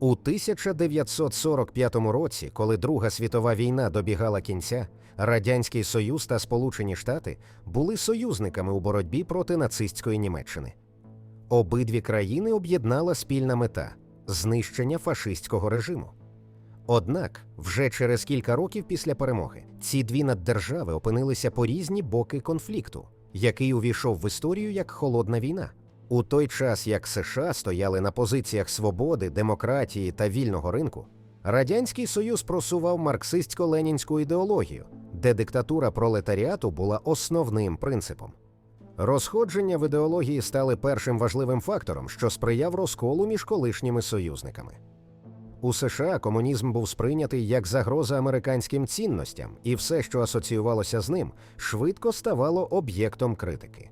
У 1945 році, коли Друга світова війна добігала кінця, Радянський Союз та Сполучені Штати були союзниками у боротьбі проти нацистської Німеччини. Обидві країни об'єднала спільна мета знищення фашистського режиму. Однак, вже через кілька років після перемоги ці дві наддержави опинилися по різні боки конфлікту, який увійшов в історію як холодна війна. У той час, як США стояли на позиціях свободи, демократії та вільного ринку, Радянський Союз просував марксистсько-ленінську ідеологію, де диктатура пролетаріату була основним принципом. Розходження в ідеології стали першим важливим фактором, що сприяв розколу між колишніми союзниками. У США комунізм був сприйнятий як загроза американським цінностям, і все, що асоціювалося з ним, швидко ставало об'єктом критики.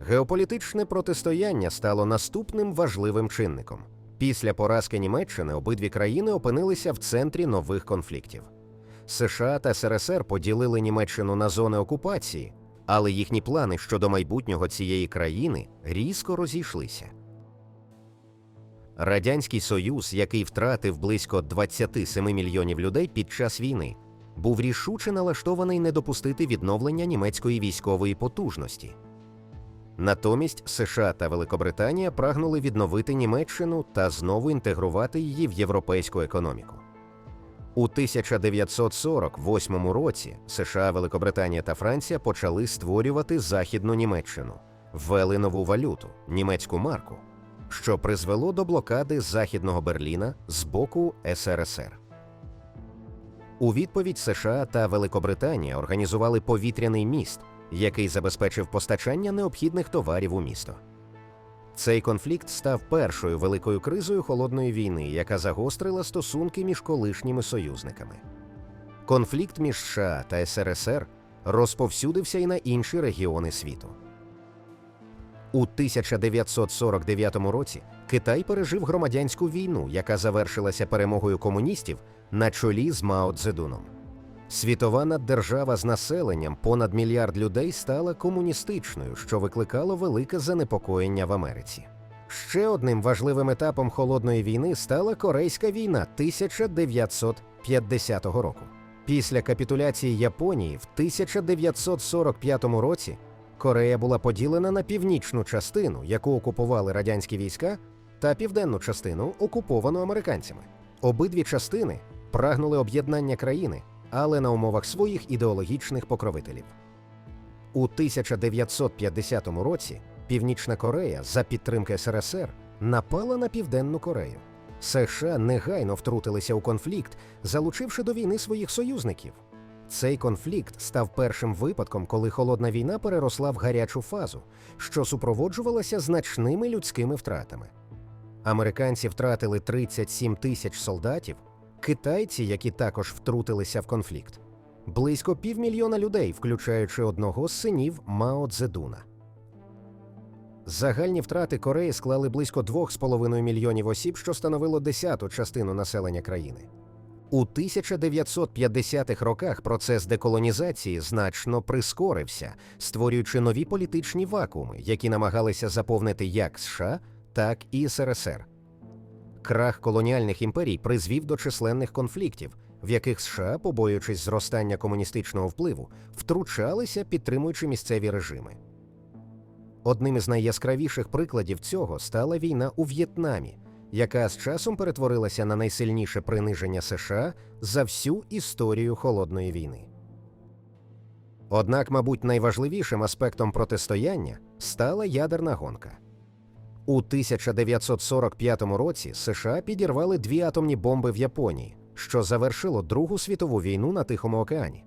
Геополітичне протистояння стало наступним важливим чинником. Після поразки Німеччини обидві країни опинилися в центрі нових конфліктів. США та СРСР поділили Німеччину на зони окупації, але їхні плани щодо майбутнього цієї країни різко розійшлися. Радянський Союз, який втратив близько 27 мільйонів людей під час війни, був рішуче налаштований не допустити відновлення німецької військової потужності. Натомість США та Великобританія прагнули відновити Німеччину та знову інтегрувати її в європейську економіку. У 1948 році США, Великобританія та Франція почали створювати Західну Німеччину, ввели нову валюту німецьку марку, що призвело до блокади Західного Берліна з боку СРСР. У відповідь США та Великобританія організували повітряний міст, який забезпечив постачання необхідних товарів у місто. Цей конфлікт став першою великою кризою холодної війни, яка загострила стосунки між колишніми союзниками. Конфлікт між США та СРСР розповсюдився і на інші регіони світу. У 1949 році Китай пережив громадянську війну, яка завершилася перемогою комуністів на чолі з Мао Цзедуном. Світова наддержава з населенням понад мільярд людей стала комуністичною, що викликало велике занепокоєння в Америці. Ще одним важливим етапом холодної війни стала Корейська війна 1950 року. Після капітуляції Японії в 1945 році Корея була поділена на північну частину, яку окупували радянські війська, та південну частину, окуповану американцями. Обидві частини прагнули об'єднання країни, але на умовах своїх ідеологічних покровителів. У 1950 році Північна Корея за підтримки СРСР напала на Південну Корею. США негайно втрутилися у конфлікт, залучивши до війни своїх союзників. Цей конфлікт став першим випадком, коли холодна війна переросла в гарячу фазу, що супроводжувалася значними людськими втратами. Американці втратили 37 тисяч солдатів, китайці, які також втрутилися в конфлікт, близько півмільйона людей, включаючи одного з синів Мао Цзедуна. Загальні втрати Кореї склали близько 2,5 мільйонів осіб, що становило десяту частину населення країни. У 1950-х роках процес деколонізації значно прискорився, створюючи нові політичні вакууми, які намагалися заповнити як США, так і СРСР. Крах колоніальних імперій призвів до численних конфліктів, в яких США, побоюючись зростання комуністичного впливу, втручалися, підтримуючи місцеві режими. Одним із найяскравіших прикладів цього стала війна у В'єтнамі, яка з часом перетворилася на найсильніше приниження США за всю історію холодної війни. Однак, мабуть, найважливішим аспектом протистояння стала ядерна гонка. У 1945 році США підірвали дві атомні бомби в Японії, що завершило Другу світову війну на Тихому океані.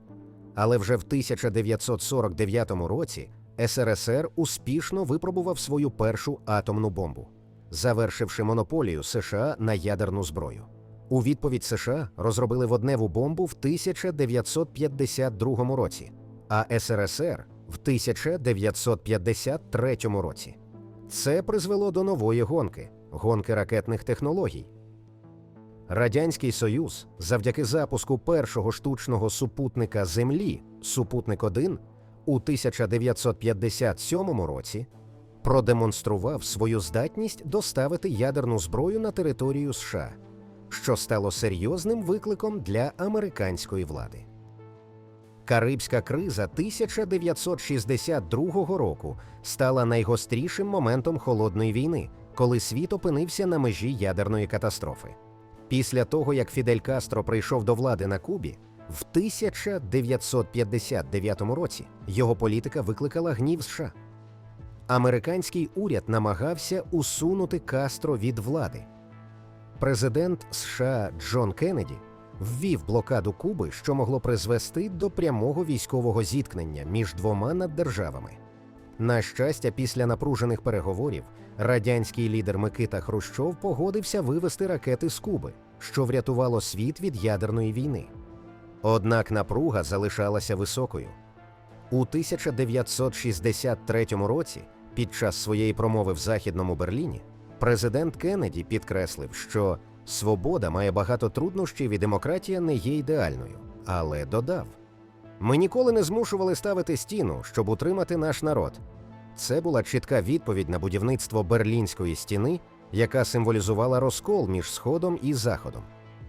Але вже в 1949 році СРСР успішно випробував свою першу атомну бомбу, завершивши монополію США на ядерну зброю. У відповідь США розробили водневу бомбу в 1952 році, а СРСР в 1953 році. Це призвело до нової гонки гонки ракетних технологій. Радянський Союз завдяки запуску першого штучного супутника Землі Супутник 1 у 1957 році продемонстрував свою здатність доставити ядерну зброю на територію США. що стало серйозним викликом для американської влади. Карибська криза 1962 року стала найгострішим моментом холодної війни, коли світ опинився на межі ядерної катастрофи. Після того, як Фідель Кастро прийшов до влади на Кубі, в 1959 році його політика викликала гнів США. Американський уряд намагався усунути Кастро від влади. Президент США Джон Кеннеді ввів блокаду Куби, що могло призвести до прямого військового зіткнення між двома наддержавами. На щастя, після напружених переговорів радянський лідер Микита Хрущов погодився вивести ракети з Куби, що врятувало світ від ядерної війни. Однак напруга залишалася високою. У 1963 році, під час своєї промови в Західному Берліні, президент Кеннеді підкреслив, що свобода має багато труднощів і демократія не є ідеальною, але додав: ми ніколи не змушували ставити стіну, щоб утримати наш народ. Це була чітка відповідь на будівництво Берлінської стіни, яка символізувала розкол між Сходом і Заходом.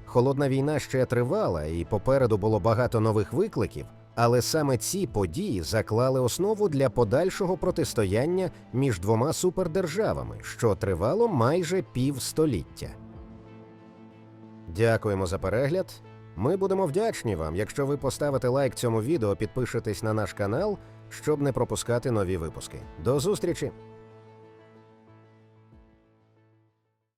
Холодна війна ще тривала, і попереду було багато нових викликів, але саме ці події заклали основу для подальшого протистояння між двома супердержавами, що тривало майже півстоліття. Дякуємо за перегляд. Ми будемо вдячні вам, якщо ви поставите лайк цьому відео, підпишетесь на наш канал, щоб не пропускати нові випуски. До зустрічі!